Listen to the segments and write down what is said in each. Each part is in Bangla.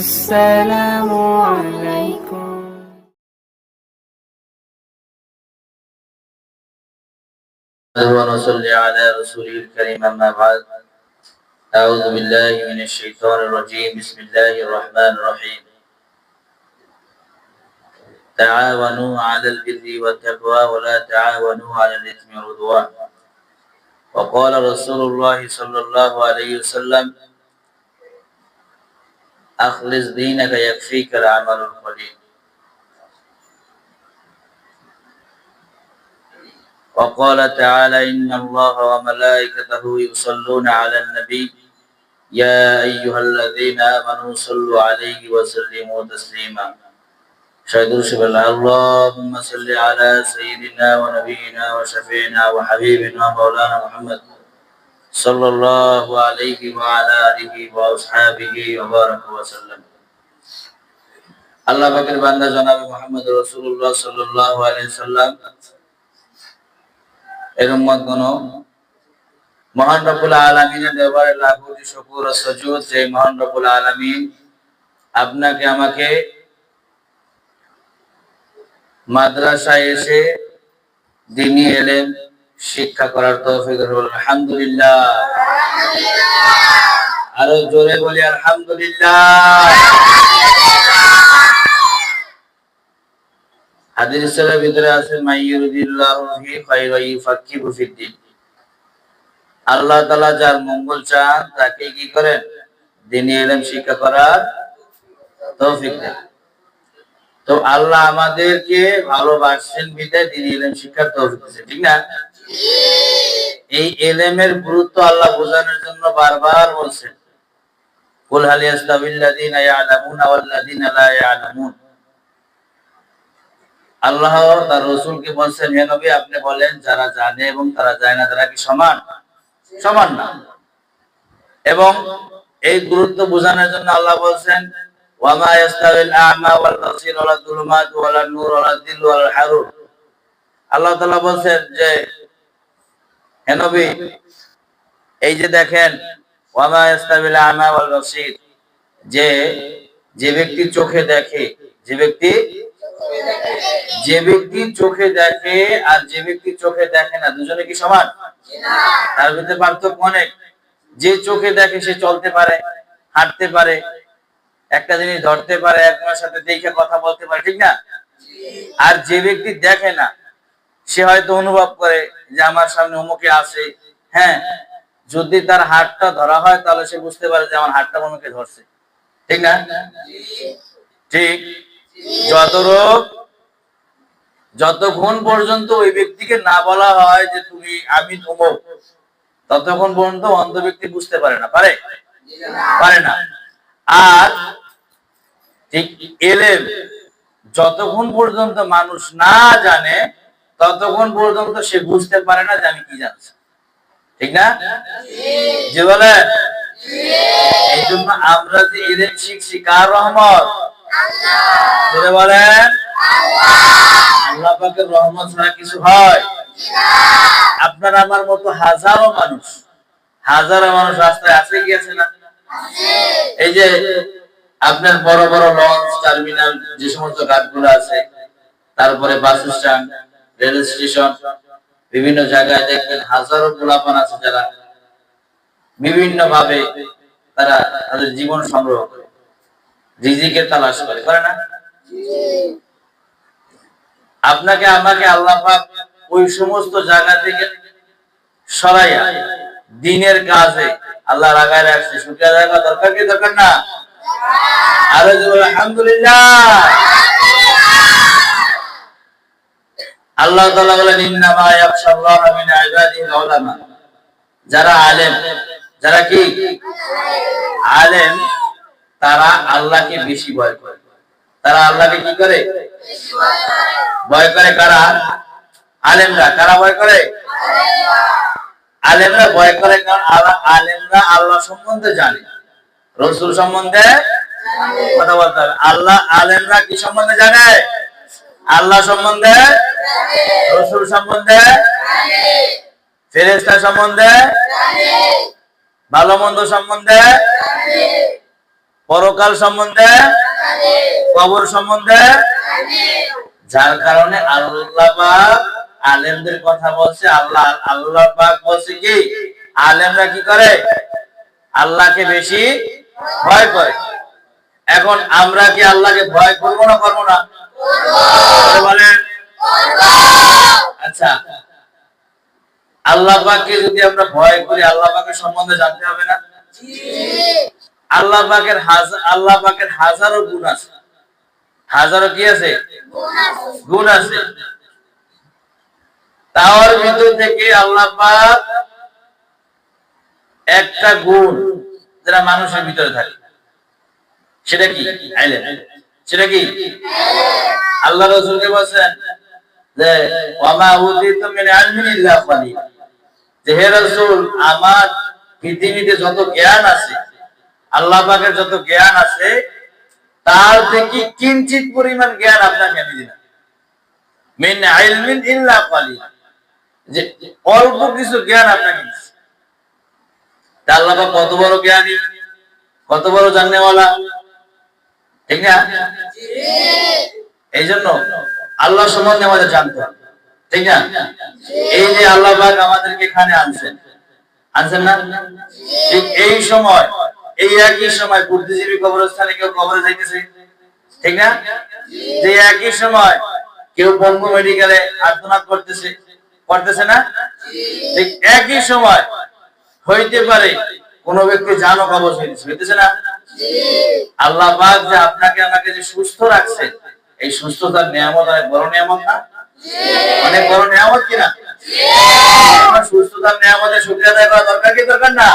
السلام عليكم. ونصلي على رسوله الكريم أما بعد. أعوذ بالله من الشيطان الرجيم. بسم الله الرحمن الرحيم. تعاونوا على البر والتقوى ولا تعاونوا على الإثم والعدوان. وقال رسول الله صلى الله عليه وسلم أخلص دينك يكفيك العمل القليل. وقال تعالى إن الله وملائكته يصلون على النبي. يا أيها الذين آمنوا صلوا عليه وسلموا تسليما. شهدوا الله. اللهم صل على سيدنا ونبينا وشفينا وحبيبنا مولانا محمد. صلى الله عليه وعلى آله وأصحابه وبارك وسلم আল্লাহ পাকের বান্দা জনাবে মোহাম্মদ রাসূলুল্লাহ সাল্লাল্লাহু আলাইহি সাল্লাম এরম কোন মহান রব্বুল আলামিনের দরবারে লাখ কোটি শুকর ও সুজুদ যে মহান রব্বুল আলামিন আপনাকে আমাকে মাদ্রাসায় এসে দিনী এলেম শিক্ষা করার তৌফিক আলহামদুলিল্লাহ। আরও জোরে বলি, আলহামদুলিল্লাহ। ভিতরে আছে আল্লাহ তাআলা যার মঙ্গল চান, তাকে কি করেন? দিনী ইলম শিক্ষা করার তৌফিক দেন। তো আল্লাহ আমাদেরকে ভালোবাসছেন বিদায় দিনী ইলম শিক্ষার তৌফিক দিয়েছেন ঠিক না? এই এলেমের গুরুত্ব আল্লাহ বোঝানোর জন্য বারবার বলছেন। কুল আল্লাহ তার রসুলকে বলছেন নবী, আপনি বলেন, যারা জানে এবং তারা জানে না, তারা কি সমান? সমান না। এবং এই গুরুত্ব বোঝানোর জন্য আল্লাহ বলছেন, ওয়ামা আ'মা ওয়াল বাসীর নূর ওয়ালা হারুর। আল্লাহ তাআলা যে এই যে দেখেন যে যে ব্যক্তি চোখে দেখে, যে ব্যক্তি যে ব্যক্তি চোখে দেখে আর যে ব্যক্তি চোখে দেখে না, দুজনে কি সমান? তার ভিতরে পার্থক্য অনেক। যে চোখে দেখে সে চলতে পারে, হাঁটতে পারে, একটা জিনিস ধরতে পারে, একজনের সাথে দেখে কথা বলতে পারে, ঠিক না? আর যে ব্যক্তি দেখে না সে হয়তো অনুভব করে যে আমার সামনে অমুকে আছে হ্যাঁ যদি তার হাতটা ধরা হয়, তাহলে সে বুঝতে পারে যে আমার হাতটা অমুকে ধরছে। ঠিক না? ঠিক? যত রোগ যতক্ষণ পর্যন্ত ওই ব্যক্তিকে না বলা হয় যে তুমি, আমি অমুক ততক্ষণ পর্যন্ত অন্ধ ব্যক্তি বুঝতে পারে না। পারে? পারে না। আর ঠিক এলেম যতক্ষণ পর্যন্ত মানুষ না জানে ততক্ষণ পর্যন্ত সে বুঝতে পারে না যে আমি কি জানছি ঠিক না? যে বলে এই জন্য আমরা যে এলেম শিখছি, কার রহমত? আপনার মানুষ, হাজারো মানুষ রাস্তায় না? এই যে আপনার বড় বড় লঞ্চ, টার্মিনাল, যে সমস্ত ঘাটগুলো আছে, তারপরে বাস স্ট্যান্ড রেল স্টেশন, বিভিন্ন জায়গায় দেখবেন হাজারো গোলাপান আছে যারা বিভিন্ন ভাবে তারা তাদের জীবন সংগ্রহ করে তালাশ করে করে না? আপনাকে, আমাকে আল্লাহ ওই সমস্ত জায়গা থেকে সরাইয়া দিনের কাজে আল্লাহ রাগায় রাখছে। শুকিয়া জায়গা দরকার কি? দরকার না? আরও আলহামদুলিল্লাহ! আল্লাহ তাআলা বলেন যারা আলেম, যারা কি? আলেম, তারা আল্লাহকে বেশি ভয় করে। তারা আল্লাহকে কি করে? ভয় করে কারা? আলেমরা। কারা ভয় করে? আলেমরা ভয় করে কারণ আলেমরা আল্লাহ সম্বন্ধে জানে। রসুল সম্বন্ধে কথা বলতে হবে। আল্লাহ আলেমরা কি সম্বন্ধে জানে? আল্লাহ সম্বন্ধে, রসুল সম্বন্ধে ফেরেস্তা সম্বন্ধে ভালো মন্দ সম্বন্ধে, পরকাল সম্বন্ধে, কবর সম্বন্ধে, যার কারণে আল্লাহ আলেমদের কথা বলছে, আল্লাহ আল্লাহ বলছে কি? আলেমরা কি করে? আল্লাহকে বেশি ভয় করে। এখন আমরা কি আল্লাহকে ভয় করব না করব না? বলেন আচ্ছা যদি আমরা ভয় করি সম্বন্ধে জানতে হবে না? হাজার গুণ আছে। হাজারো কি আছে? গুণ আছে। তাওয়ার ভিতর থেকে আল্লাহ একটা গুণ যেটা মানুষের ভিতরে থাকে। সেটা কি? সেটা কি? আল্লাহ রসুলকে বলছেন যে, ওয়ামা উদিত মিন ইলমিন ইল্লা যে, হে রাসূল, আমার পৃথিবীতে যত জ্ঞান আছে, আল্লাহ পাকের যত জ্ঞান আছে, তার থেকে কিঞ্চিত পরিমাণ জ্ঞান আপনাকে আমি দিলাম। মিন ইলমিন ইল্লা কালিল যে, অল্প কিছু জ্ঞান আপনাকে আল্লাহ পাক কত বড় জ্ঞানী, কত বড় জাননেওয়ালা এই জন্য আল্লাহ সম্বন্ধে আমাদের জানতে ঠিক না? এই যে আল্লাহ আমাদেরকে এখানে আনছেন। আনছেন না? এই সময়, এই একই সময় বুদ্ধিজীবী কবরস্থানে কেউ কবরে যাইতেছে? ঠিক না? যে একই সময় কেউ বঙ্গ মেডিকেলে আর্তনাদ করতেছে করতেছে না? ঠিক একই সময় হইতে পারে কোন ব্যক্তি জানো কবর হইতেছে হইতেছে না? আল্লাহ যে আপনাকে আমাকে যে সুস্থ রাখছে, এই সুস্থতার নিয়ামত অনেক বড় নিয়ামত না? অনেক বড় নিয়ামত কিনা সুস্থতার নিয়ামতের শুক্রিয়া আদায় করা দরকার কি দরকার না?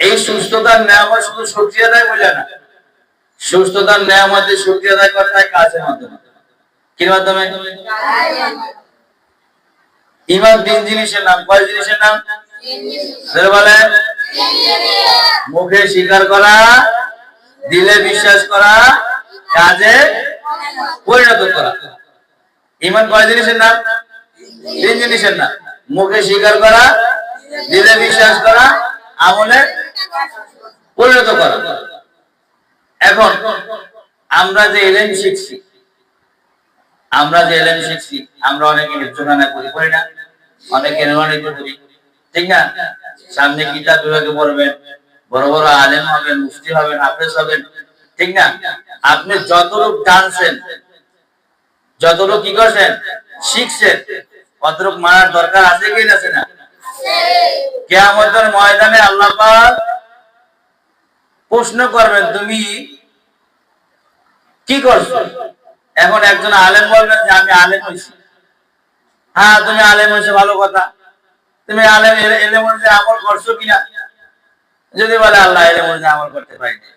এই সুস্থতার নিয়ামত শুধু শুক্রিয়া না, সুস্থতার শুক্রিয়া আদায় হয় কাজের মাধ্যমে। মাধ্যমে? ইমান তিন জিনিসের নাম। কয় জিনিসের নাম? বলেন। মুখে স্বীকার করা, দিলে বিশ্বাস করা, কাজে পরিণত করা। ইমান কয় জিনিসের নাম? তিন জিনিসের নাম। মুখে স্বীকার করা, দিলে বিশ্বাস করা, আমলে পরিণত করা। এখন, আমরা যে এলেন শিখছি, আমরা যে এলেন শিখছি, আমরা অনেকে নির্জনানা করি করি না। অনেকে নির্মাণিত করি। ঠিক না? সামনে কিতাব বিভাগে পড়বেন, বড় বড় আলেম হবেন, মুফতি হবেন, হাফেজ হবেন, ঠিক না? আপনি যত লোক জানছেন, যত লোক কি করছেন? শিখছেন। কত লোক মানার দরকার আছে কি আছে না? কেয়ামতের ময়দানে আল্লাহ প্রশ্ন করবেন, তুমি কি করছ? এখন একজন আলেম বলবেন যে, আমি আলেম হয়েছি হ্যাঁ তুমি আলেম হয়েছে, ভালো কথা। তুমি আলেম, এলে- অনুযায়ী আমল করছ কিনা? যদি বলে আল্লাহ এলেম অনুযায়ী আমল করতে পারিনি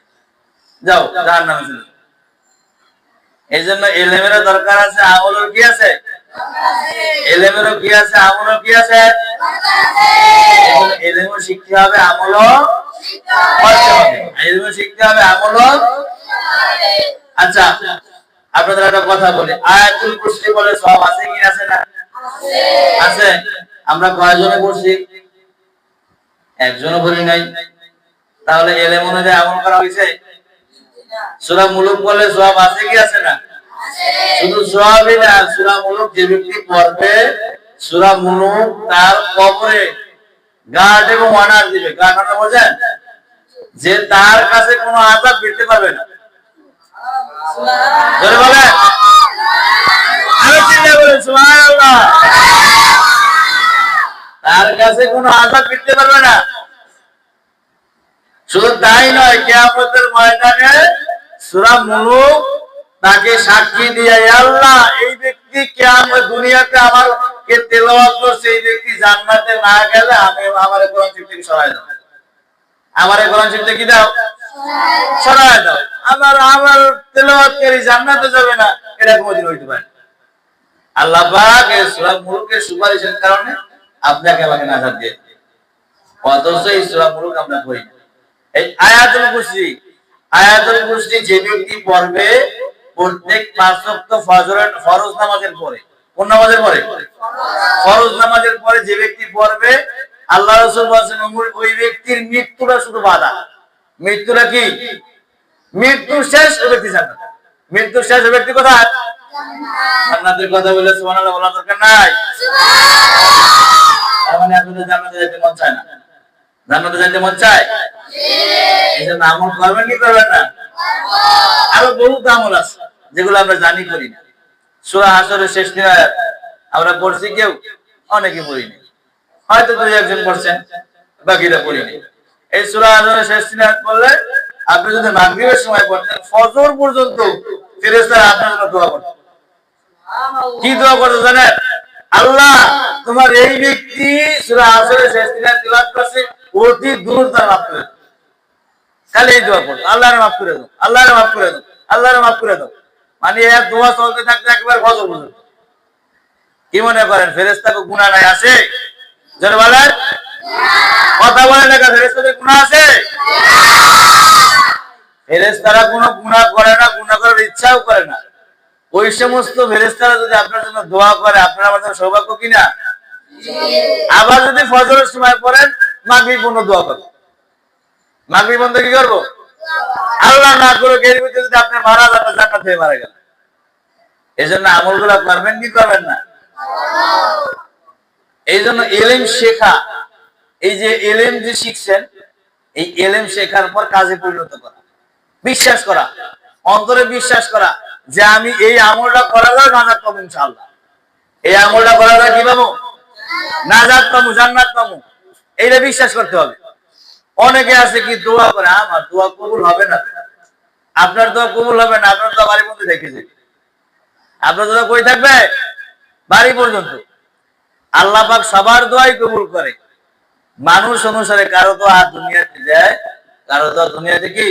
যাও যার নামে এই জন্য এলেমেরও দরকার আছে আমলের কি আছে? এলেমেরও কি আছে, আমলও কি আছে? এলেমও শিখতে হবে, আমলও এলেমও শিখতে হবে, আমলও আচ্ছা আপনাদের একটা কথা বলি। আয়াতুল কুরসি বলে সব আছে কি আছে না? আছে। আমরা কয়জনে পড়ছি? একজনও করি নাই। তাহলে এলেম অনুযায়ী আমল করা হয়েছে? সূরা মুলুক বলে সব আছে কি আছে না? শুধু সবই না, সূরা মুলুক যে ব্যক্তি পড়বে, সূরা মুলুক তার কবরে গার্ড এবং অনার দিবে। গার্ড মানে বোঝেন? যে তার কাছে কোনো আজাব ফিরতে পারবে না। বলেন? আরও চিন্তা করেন, সুবহানাল্লাহ। তার কাছে কোনো আশা ফিরতে পারবে না। শুধু তাই নয়, কেয়ামতের ময়দানে সূরা মুলুক তাকে সাক্ষী দিয়ে আল্লাহ, এই ব্যক্তি কেয়ামত দুনিয়াতে আমার কে তেলাওয়াত করছে, এই ব্যক্তি জান্নাতে না গেলে আমি আমার কোরআন শরীফ থেকে সরায় দাও আমার কোরআন শরীফ কি দাও? সরায় দাও। আমার আমার তেলাওয়াতকারী জান্নাতে যাবে না, এটা কোনোদিন হইতে পারে আল্লাহ পাক এই মুলুকের সুপারিশের কারণে আপনাকে আমাকে নাজাত দিয়ে অথচ সূরা মুলুক আমরা পড়ি। এই আয়াতুল কুরসি আয়াতুল কুরসি যে ব্যক্তি পড়বে, প্রত্যেক পাঁচ ওয়াক্ত ফজরের, ফরজ নামাজের পরে। কোন নামাজের পরে? ফরজ নামাজের পরে যে ব্যক্তি পড়বে, আল্লাহ রাসূল বলেছেন ওই- ওই ব্যক্তির মৃত্যুটা শুধু বাধা। মৃত্যুটা কি? মৃত্যু শেষ, ও ব্যক্তি জান্নাত। মৃত্যু শেষ, ও ব্যক্তি কোথায়? জান্নাতের কথা বলে সুবহানাল্লাহ বলার দরকার নাই। জান্নাতে যেতে মন চায় না। জান্নাতে যেতে মন চায়? আমল করবেন কি করবেন না? আরও আমল আছে, যেগুলো আমরা জানি করি না। সূরা হাসরের শেষ আমরা পড়ছি কেউ? অনেকে পড়িনি হয়তো দুই একজন পড়ছেন, বাকিরা পড়িনি এই সুরা হাসরের শেষ দিন পড়লে আপনি যদি মাগরিবের সময় পড়তেন, ফজর পর্যন্ত ফেরেশতারা আপনার জন্য দোয়া করতেন কি দোয়া করতে জানেন? আল্লাহ, তোমার এই ব্যক্তি করছে, অতি দূর তার মাফ করে দাও। খালি এই দোয়া করো। আল্লাহরে মাফ করে দাও। আল্লাহরে মাফ করে দাও। আল্লাহরে মাফ করে দাও। মানে এক দোয়া চলতে থাকতে একবার ফজর পর্যন্ত কি মনে করেন ফেরেস্তা কো গুনাহ নাই আছে? জোরে বলেন। কথা বলে না ফেরেস্তাদের গুনাহ আছে? ফেরেস্তারা কোনো গুনাহ করে না, গুনাহ করার ইচ্ছাও করে না। ওই সমস্ত ফেরেস্তারা যদি আপনার জন্য দোয়া করে, আপনার আমার জন্য সৌভাগ্য কিনা? আবার যদি ফজরের সময় পড়েন মাগরিব পর্যন্ত দোয়া করো মাগরিব বন্ধ কি করব? আল্লাহ না করে এর যদি আপনি মারা যান জান্নাত হয়ে মারা গেল। এই জন্য আমলগুলো করবেন কি করবেন না? এই জন্য এলেম শেখা, এই যে এলেম যে শিখছেন, এই এলেম শেখার পর কাজে পরিণত করা। বিশ্বাস করা, অন্তরে বিশ্বাস করা। যে আমি এই আমলটা করা যায় নাজাত পাবো ইনশাআল্লাহ। এই আমলটা করা যায় কি পাবো? নাজাত পাবো, জান্নাত পাবো। এইটা বিশ্বাস করতে হবে। অনেকে আছে কি দোয়া করে আমার দোয়া কবুল হবে না। আপনার দোয়া কবুল হবে না, আপনার দোয়া বাড়ির মধ্যে দেখেছে আপনার দোয়া কই থাকবে? বাড়ি পর্যন্ত। আল্লাহ পাক সবার দোয়াই কবুল করে। মানুষ অনুসারে কারও দোয়া দুনিয়াতে যায়, কারও দোয়া দুনিয়াতে কি?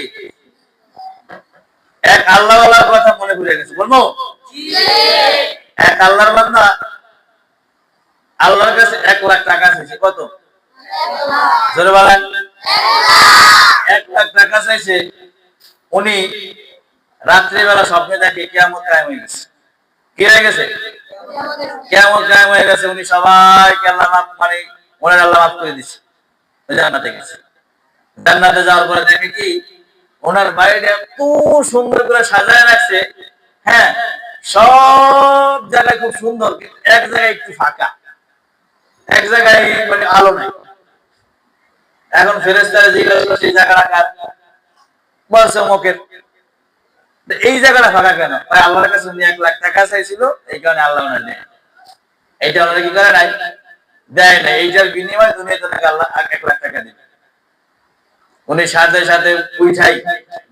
এক আল্লাহওয়ালার কথা মনে পড়ে গেছে, বলব? এক আল্লাহর বান্দা আল্লাহর কাছে এক লাখ টাকা চাইছে, কত? জোরে বলেন। এক লাখ টাকা চাইছে, উনি রাত্রিবেলা স্বপ্নে দেখে কেমন কায়েম হয়ে গেছে। কি হয়ে গেছে? কেমন কায়েম হয়ে গেছে, উনি সবাইকে আল্লাহ মাফ মানে ওনার আল্লাহ মাফ করে দিচ্ছে জান্নাতে গেছে। জান্নাতে যাওয়ার পরে দেখে কি? ওনার বাড়িটা এত সুন্দর করে সাজায় রাখছে। হ্যাঁ সব জায়গায় খুব সুন্দর এক জায়গায় একটু ফাঁকা। এক জায়গায় মানে আলো নাই। এখন ফেরেস্তারা জিজ্ঞাসা করছে জায়গাটা বলছে অমুকের। এই জায়গাটা ফাঁকা কেন? আল্লাহর কাছে এক লাখ টাকা চাইছিল, এই কারণে আল্লাহ নেই এইটা ওনারা কি করে নাই? দেয় না এইটার বিনিময়ে তুমি তোমাকে আল্লাহ এক লাখ টাকা উনি সাথে সাথে উঠাই।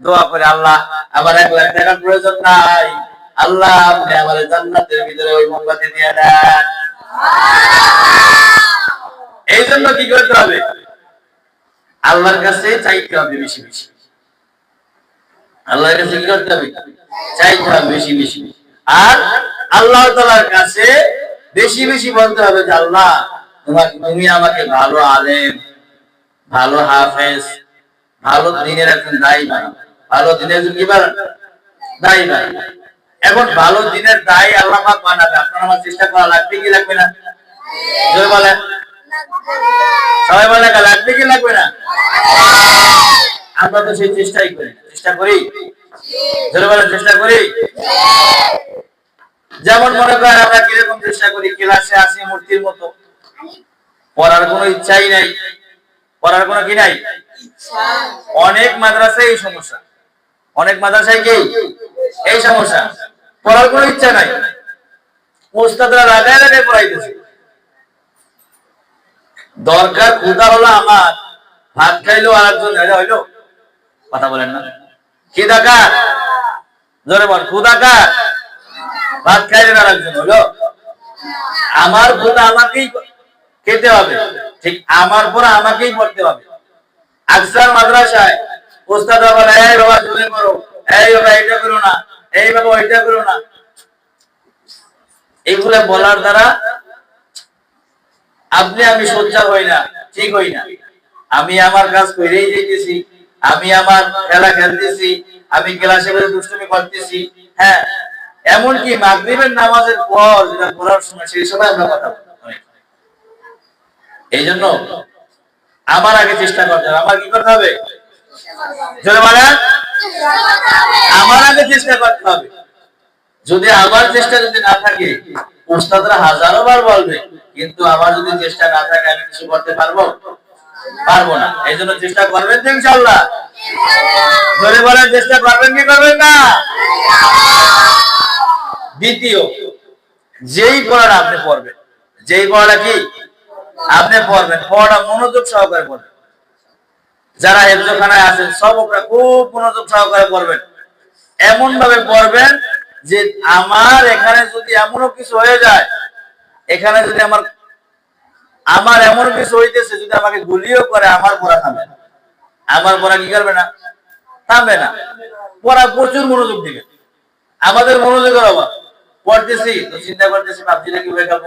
দোয়া করে আল্লাহ আমার এক লাখ টাকার প্রয়োজন নাই। আল্লাহ আপনি আমার জান্নাতের ভিতরে ওই মোমবাতি দিয়ে দেন। এই জন্য কি করতে হবে? আল্লাহর কাছে চাইতে হবে বেশি বেশি। আল্লাহর কাছে কি করতে হবে? চাইতে হবে বেশি বেশি। আর আল্লাহ তালার কাছে বেশি বেশি বলতে হবে যে আল্লাহ তোমাকে তুমি আমাকে ভালো আলেম ভালো হাফেজ ভালো দিনের একজন দায়ী বানাও ভালো দিনের একজন কি দায়ী বানাও এখন ভালো দিনের দায়ী আল্লাহ বানাবে। আপনার আমার চেষ্টা করা লাগবে কি লাগবে না? সবাই বলে লাগবে কি লাগবে না? আমরা তো সেই চেষ্টাই করি। চেষ্টা করি? জোরে চেষ্টা করি? যেমন মনে করেন আমরা কীরকম চেষ্টা করি? ক্লাসে আসি, মূর্তির মতো। পড়ার কোনো ইচ্ছাই নাই। পড়ার কোনো কি নাই? অনেক মাদ্রাসায় এই সমস্যা। অনেক মাদ্রাসায় কি? এই সমস্যা। পড়ার কোনো ইচ্ছা নাই। ওস্তাদরা লাগায় লাগায় পড়াইতেছে। দরকার ক্ষুদা হলো আমার। ভাত খাইলো আর একজন হইল? কথা বলেন না। কি দরকার জোরে বল ক্ষুদা কার? ভাত খাইলেন আর একজন হইল? আমার ক্ষুদা আমাকেই খেতে হবে। ঠিক, আমার পর আমাকেই পড়তে হবে। আকসার মাদ্রাসায়। ওস্তাদরা বলে এই বাবা জুড়ে করো। এই বাবা এটা করো না। এই বাবা, ওইটা করো না। এইগুলা বলার দ্বারা আপনি আমি সোচ্চার হই না, ঠিক হই না। আমি আমার কাজ করেই যেতেছি আমি আমার খেলা খেলতেছি। আমি ক্লাসে বসে দুষ্টুমি করতেছি। হ্যাঁ এমনকি মাগরিবের নামাজের পর যেটা পড়ার সময়, সেই সময় আমরা কথা বলি। এই জন্য আমার আগে চেষ্টা করতে হবে। আমার কি করতে হবে? জোরে আমার আগে চেষ্টা করতে হবে। যদি আমার চেষ্টা যদি না থাকে, উস্তাদরা হাজারো বার বলবে, কিন্তু আমার যদি চেষ্টা না থাকে, আমি কিছু করতে পারব? পারব না। এই জন্য চেষ্টা করবেন তো ইনশাল্লাহ ধরে বলেন, চেষ্টা করবেন কি করবেন না? দ্বিতীয়, যেই পড়াটা আপনি পড়বেন, যেই পড়াটা কি? আপনি পড়বেন পড়াটা মনোযোগ সহকারে পড়বেন। যারা হেফজখানায় আছেন সব সবকরা খুব মনোযোগ সহকারে পড়বেন। এমন ভাবে পড়বেন যে আমার এখানে যদি এমনও কিছু হয়ে যায়, এখানে যদি আমার আমার এমন কিছু হইতেছে, যদি আমাকে গুলিও করে, আমার পড়া থামবে না। আমার পড়া কি করবে না? থামবে না। পড়া প্রচুর মনোযোগ দিবে। আমাদের মনোযোগের অভাব। পড়তেছি, তো চিন্তা করতেছি, ভাবছি ভাবছিটা কীভাবে খাব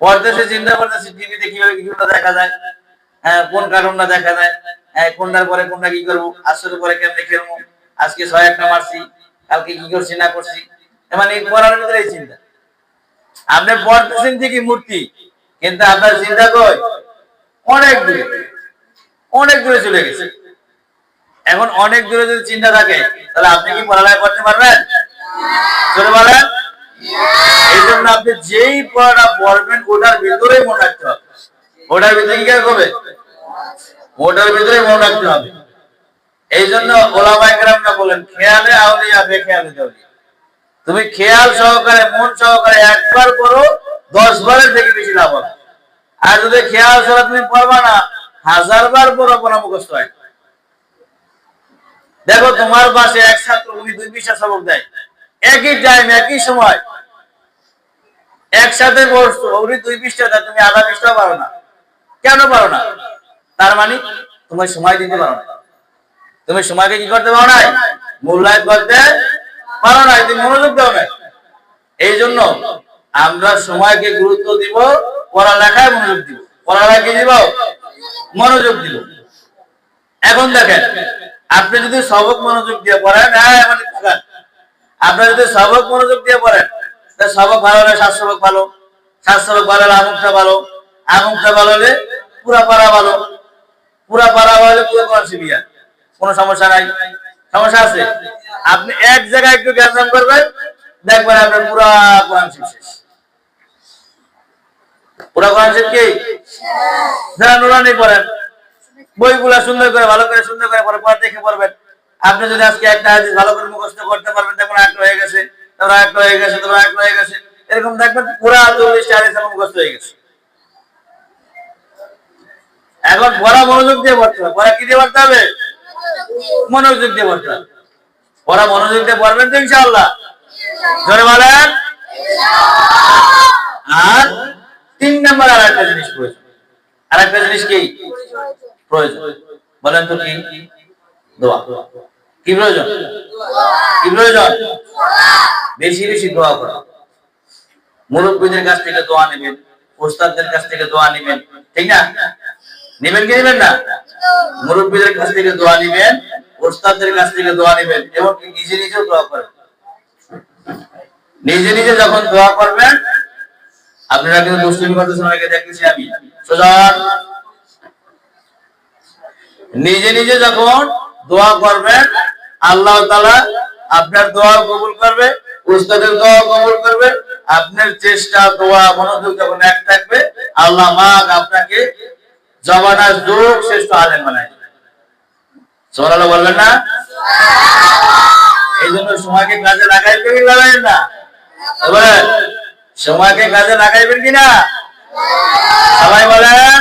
পড়তেছি চিন্তা করতেছি, টিভিতে কীভাবে কীভাবে দেখা যায় হ্যাঁ কোন কার্টুনটা দেখা যায় হ্যাঁ কোনটার পরে কোনটা কি করব আসরের পরে কেমনে খেলব, আজকে ছয় একটা মারছি, কালকে কি করছি, না করছি মানে ভিতরে এই চিন্তা। আপনি পড়তেছেন ঠিকই মূর্তি, কিন্তু আপনার চিন্তা কই? অনেক দূরে অনেক দূরে চলে গেছে। এখন অনেক দূরে যদি চিন্তা থাকে, তাহলে আপনি কি পড়ালেখা করতে পারবেন? চলে বলেন। এই জন্য আপনি যেই পড়াটা পড়বেন, ওটার মনে রাখতে হবে। ওটার ভিতরে কি ওটার ভিতরে মনে রাখতে হবে। এই জন্য বলেন, খেয়ালে তুমি খেয়াল সহকারে, মন সহকারে একবার করো দশ বারের থেকে বেশি লাভ হবে। আর যদি খেয়াল ছাড়া তুমি পড়বা না হাজার বার পড়ো, কোনো মুখস্থ হয় দেখো, তোমার পাশে এক ছাত্র, উনি দুই সবক দেয়। একই টাইম একই সময়। একসাথে দুই পৃষ্ঠা তুমি আধা পৃষ্ঠা পারো না। কেন পারো না? তার মানে তোমার সময় দিতে পারো না। তুমি সময়কে কি করতে পারো নাই? মূল্যায়ন করতে পারো নাই, তুমি মনোযোগ দাও নাই। এই জন্য আমরা সময়কে গুরুত্ব দিব, পড়ালেখায় মনোযোগ দিব। পড়ালেখা কি দিব? মনোযোগ দিব। এখন দেখেন, আপনি যদি সবক মনোযোগ দিয়ে পড়েন হ্যাঁ আমাদের আপনার যদি সবক মনোযোগ দিয়ে পড়েন সবক ভালো হলে ভালো? ভালো হলে আমুকটা ভালো। আমুকটা ভালো হলে পুরা পাড়া ভালো। পুরা পাড়া ভালো পুরো কোরআন শিবিয়া কোনো সমস্যা নাই। সমস্যা আছে? আপনি এক জায়গায় একটু গ্যাঞ্জাম করবেন, দেখবেন আপনার পুরা কোরআন শিব শেষ। পুরা কোরআন শিব কি? যারা নুরানি পড়েন, বইগুলা সুন্দর করে, ভালো করে সুন্দর করে পরে পর দেখে পড়বেন। আপনি যদি আজকে একটা হাদিস ভালো করে মুখস্থ করতে পারবেন তখন একটা হয়ে গেছে। এরকম দেখবেন পুরা চল্লিশটা হাদিস মুখস্থ হয়ে গেছে। এখন পড়া মনোযোগ দিয়ে পড়তে হবে। পড়া কি দিয়ে পড়তে হবে? মনোযোগ দিয়ে পড়তে হবে। পড়া মনোযোগ দিয়ে পড়বেন তো ইনশাআল্লাহ। জোরে বলেন। আর তিন নম্বর আর একটা জিনিস প্রয়োজন। আর একটা জিনিস কি? প্রয়োজন। বলেন তো কি? দোয়া। কি প্রয়োজন কি প্রয়োজন বেশি বেশি দোয়া করা। মুরব্বীদের কাছ থেকে দোয়া নেবেন, ওস্তাদদের কাছ থেকে দোয়া নেবেন, ঠিক না? নেবেন কি নেবেন না? মুরব্বীদের কাছ থেকে দোয়া নেবেন, ওস্তাদদের কাছ থেকে দোয়া নেবেন, এবং নিজে নিজেও দোয়া করবেন নিজে নিজে যখন দোয়া করবেন, আপনারা কিন্তু মুসলিম করতেছেন অনেকে দেখতেছি আমি। নিজে নিজে যখন দোয়া করবেন আল্লাহ তাআলা আপনার দোয়া কবুল করবে উস্তাদের দোয়া কবুল করবে আপনার চেষ্টা দোয়া মনোযোগ যখন এক থাকবে আল্লাহ মাগ আপনাকে জমানার যুগ শ্রেষ্ঠ আলেম বানায় সোনালো বলবেন না? এই জন্য সময়কে কাজে লাগাইবেন কি লাগাইবেন না? বলেন সময়কে কাজে লাগাইবেন কিনা সবাই বলেন।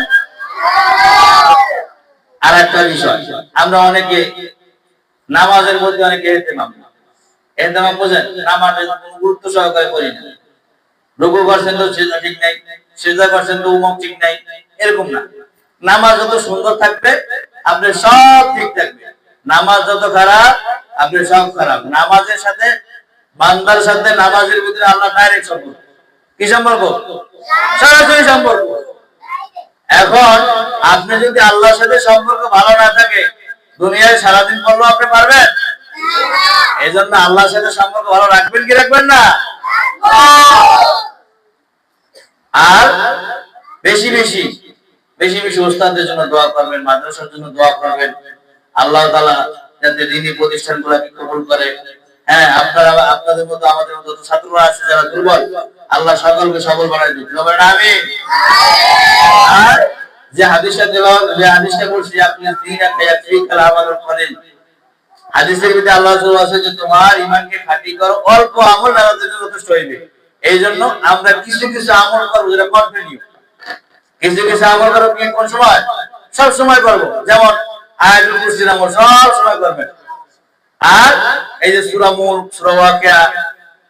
আর একটা বিষয় আমরা অনেকে নামাজের মধ্যে অনেকে এতেমাম বোঝেন, নামাজের গুরুত্ব সহকারে করি না। রুকু করছেন তো সেজা ঠিক নাই সেজা করছেন তো উমক ঠিক নাই, এরকম না। নামাজ যত সুন্দর থাকবে সব ঠিক থাকবে। নামাজ যত খারাপ আপনার সব খারাপ। নামাজের সাথে, বান্দার সাথে নামাজের ভিতরে আল্লাহ ডাইরেক্ট সম্পর্ক। কি সম্পর্ক? সরাসরি সম্পর্ক। এখন আপনি যদি আল্লাহর সাথে সম্পর্ক ভালো না থাকে দুনিয়ায় সারাদিন পড়লেও আপনি পারবেন? এই জন্য আল্লাহর সাথে সম্পর্ক ভালো রাখবেন কি রাখবেন না? আর বেশি বেশি বেশি বেশি ওস্তাদের জন্য দোয়া করবেন, মাদ্রাসার জন্য দোয়া করবেন। আল্লাহ তালা যাতে দিনী প্রতিষ্ঠান গুলাকে কবুল করে। হ্যাঁ আপনারা, আপনাদের মতো আমাদের মতো ছাত্ররা আছে, যারা দুর্বল, আল্লাহ সকলকে সবল বানাই বলেন আমি আর যে হাদিসটা দিল যে হাদিসটা বলছি, আপনি আমাদের করেন। হাদিসের ভিতরে আল্লাহ আছে যে, তোমার ইমানকে খাঁটি করো, অল্প আমল জন্য যথেষ্ট হইবে। এই জন্য আমরা কিছু কিছু আমল করব যেটা কন্টিনিউ কিছু কিছু আমল করব কি, কোন সময়? সব সময় করব। যেমন আমল সব সময় করবেন। আর এই যে ওয়াকিয়া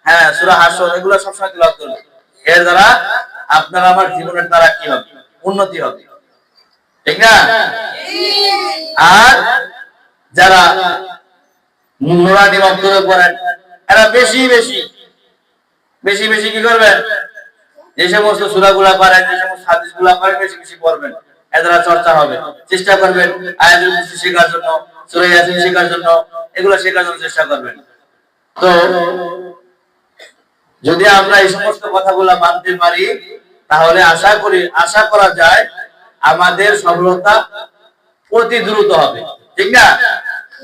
হ্যাঁ সূরা হাসর, এগুলো সব সময় তিলাওয়াত করবেন। এর দ্বারা আপনার আমার জীবনের দ্বারা কি হবে? উন্নতি হবে। ঠিক না? আর যারা নুরানি বক্তব্য করেন, এরা বেশি বেশি বেশি বেশি কি করবেন? যে সমস্ত সুরাগুলা পারেন, যে সমস্ত হাদিসগুলা পারেন, বেশি বেশি পড়বেন। এদের চর্চা হবে। চেষ্টা করবেন কুরসি শেখার জন্য ইয়াসিন শেখার জন্য, এগুলো শেখার জন্য চেষ্টা করবেন। তো, যদি আমরা এই সমস্ত কথাগুলা মানতে পারি, তাহলে আশা করি, আশা করা যায় আমাদের সফলতা অতি দ্রুত হবে। ঠিক না?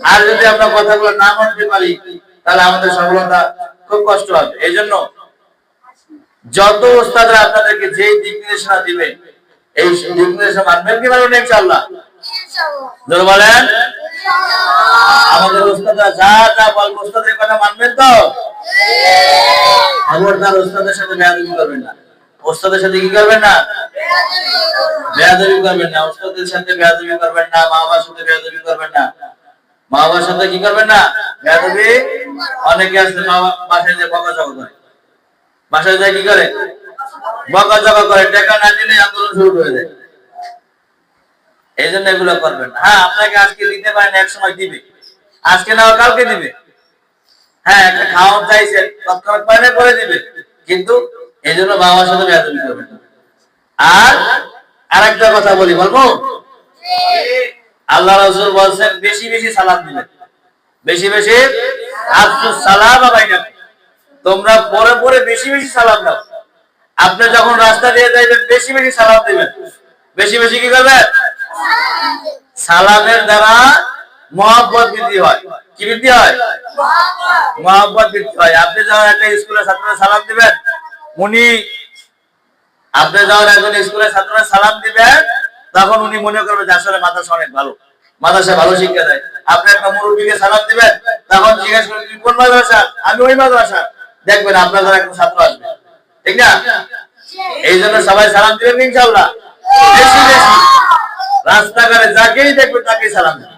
আর যদি আমরা কথাগুলো না মানতে পারি তাহলে আমাদের সফলতা খুব কষ্ট হবে। এই জন্য যত ওস্তাদরা আপনাদেরকে যে দিক নির্দেশনা দিবে এই দিক নির্দেশনা মানবেন কি পারবেন ইনশাআল্লাহ? জোরে বলেন। আমাদের ওস্তাদরা যা যা বলব ওস্তাদের কথা মানবেন তো? খবরদার ওস্তাদের সাথে বেয়াদবি করবেন না। ওস্তাদের সাথে কি করবেন না? বেয়াদবি করবেন না। ওস্তাদের সাথে বেয়াদবি করবেন না। মা বাবার সাথে বেয়াদবি করবেন না। মা বাবার সাথে কি করবেন না? বেয়াদবি? অনেকে আছে মা, বাসায় যে বকা জগা করে। বাসায় যায় কি করে? বকা জগা করে। টাকা না দিলে আন্দোলন শুরু করে দেয় এই জন্য এগুলো করবেন না। হ্যাঁ আপনাকে আজকে দিতে পারেন, এক সময় দিবে। আজকে না হয় কালকে দিবে। হ্যাঁ একটা খাওয়ার চাইছে তৎক্ষণাৎ করে দিবে। কিন্তু এই জন্য বাবার সাথে বেয়াদবি করবেন না। আর আরেকটা কথা বলি, বলব? আল্লাহ বেশি বেশি সালাম বেশি বেশি আফসুস সালাম আবাইনা তোমরা পরে পরে বেশি বেশি সালাম দাও। আপনি যখন রাস্তা দিয়ে যাইবেন, বেশি বেশি সালাম দিবেন। বেশি বেশি কি করবেন? সালামের দ্বারা মহব্বত বৃদ্ধি হয়। কি বৃদ্ধি হয়? মহব্বত বৃদ্ধি হয়। আপনি যখন একটা স্কুলের ছাত্ররা সালাম দিবেন উনি আপনি যখন একজন স্কুলের ছাত্ররা সালাম দিবেন তখন উনি মনে করবে যে আসলে মাদ্রাসা অনেক ভালো ভালো শিক্ষা দেয়। আপনি একটা মুরব্বীকে সালাম দিবেন, তখন জিজ্ঞেস করবেন কোন মাদ্রাসা? আমি ওই মাদ্রাসা। দেখবেন আপনার দ্বারা একজন ছাত্র আসবে। ঠিক না? এই জন্য সবাই সালাম দিবেন ইনশাআল্লাহ। বেশি বেশি। রাস্তাঘাটে যাকেই দেখবেন তাকেই সালাম দিবেন।